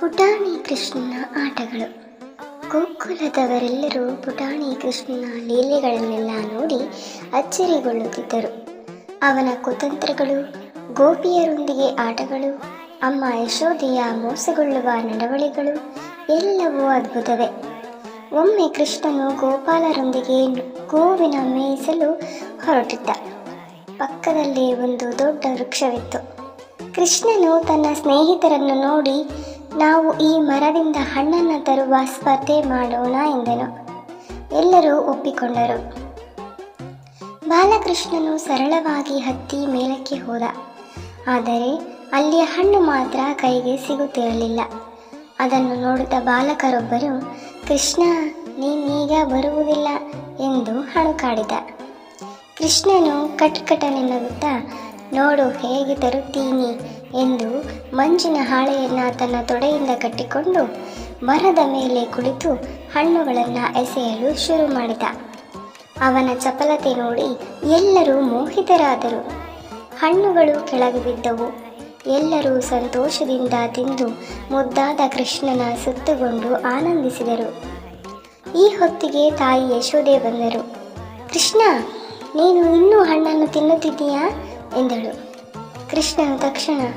ಪುಟಾಣಿ ಕೃಷ್ಣನ ಆಟಗಳು. ಗೋಕುಲದವರೆಲ್ಲರೂ ಪುಟಾಣಿ ಕೃಷ್ಣನ ಲೀಲೆಗಳನ್ನೆಲ್ಲ ನೋಡಿ ಅಚ್ಚರಿಗೊಳ್ಳುತ್ತಿದ್ದರು. ಅವನ ಕುತಂತ್ರಗಳು, ಗೋಪಿಯರೊಂದಿಗೆ ಆಟಗಳು, ಅಮ್ಮ ಯಶೋದೆಯ ಮೋಸಗೊಳ್ಳುವ ನಡವಳಿಗಳು ಎಲ್ಲವೂ ಅದ್ಭುತವೇ. ಒಮ್ಮೆ ಕೃಷ್ಣನು ಗೋಪಾಲರೊಂದಿಗೆ ಗೋವಿನ ಮೇಯಿಸಲು ಹೊರಟಿದ್ದ. ಪಕ್ಕದಲ್ಲಿ ಒಂದು ದೊಡ್ಡ ವೃಕ್ಷವಿತ್ತು. ಕೃಷ್ಣನು ತನ್ನ ಸ್ನೇಹಿತರನ್ನು ನೋಡಿ ನಾವು ಈ ಮರದಿಂದ ಹಣ್ಣನ್ನು ತರುವ ಸ್ಪರ್ಧೆ ಮಾಡೋಣ ಎಂದನು. ಎಲ್ಲರೂ ಒಪ್ಪಿಕೊಂಡರು. ಬಾಲಕೃಷ್ಣನು ಸರಳವಾಗಿ ಹತ್ತಿ ಮೇಲಕ್ಕೆ ಹೋದ. ಆದರೆ ಅಲ್ಲಿಯ ಹಣ್ಣು ಮಾತ್ರ ಕೈಗೆ ಸಿಗುತ್ತಿರಲಿಲ್ಲ. ಅದನ್ನು ನೋಡಿದ ಬಾಲಕರೊಬ್ಬರು, ಕೃಷ್ಣ ನೀನೀಗ ಬರುವುದಿಲ್ಲ ಎಂದು ಹಣುಕಾಡಿದ ಕೃಷ್ಣನು ಕಟ್ಕಟನೆ ನಗುತ್ತಾ ನೋಡು, ಹೇಗೆ ತರುತ್ತೀನಿ ಮಂಜಿನ ಹಾಳೆಯನ್ನು ತನ್ನ ತೊಡೆಯಿಂದ ಕಟ್ಟಿಕೊಂಡು ಮರದ ಮೇಲೆ ಕುಳಿತು ಹಣ್ಣುಗಳನ್ನು ಎಸೆಯಲು ಶುರು ಮಾಡಿದ. ಅವನ ಚಪಲತೆ ನೋಡಿ ಎಲ್ಲರೂ ಮೋಹಿತರಾದರು. ಹಣ್ಣುಗಳು ಕೆಳಗೆ ಬಿದ್ದವು. ಎಲ್ಲರೂ ಸಂತೋಷದಿಂದ ತಿಂದು ಮುದ್ದಾದ ಕೃಷ್ಣನ ಸುತ್ತುಗೊಂಡು ಆನಂದಿಸಿದರು. ಈ ಹೊತ್ತಿಗೆ ತಾಯಿ ಯಶೋದೆ ಬಂದರು. ಕೃಷ್ಣ, ನೀನು ಇನ್ನೂ ಹಣ್ಣನ್ನು ತಿನ್ನುತ್ತಿದ್ದೀಯಾ? ಎಂದಳು. ಕೃಷ್ಣನು ತಕ್ಷಣ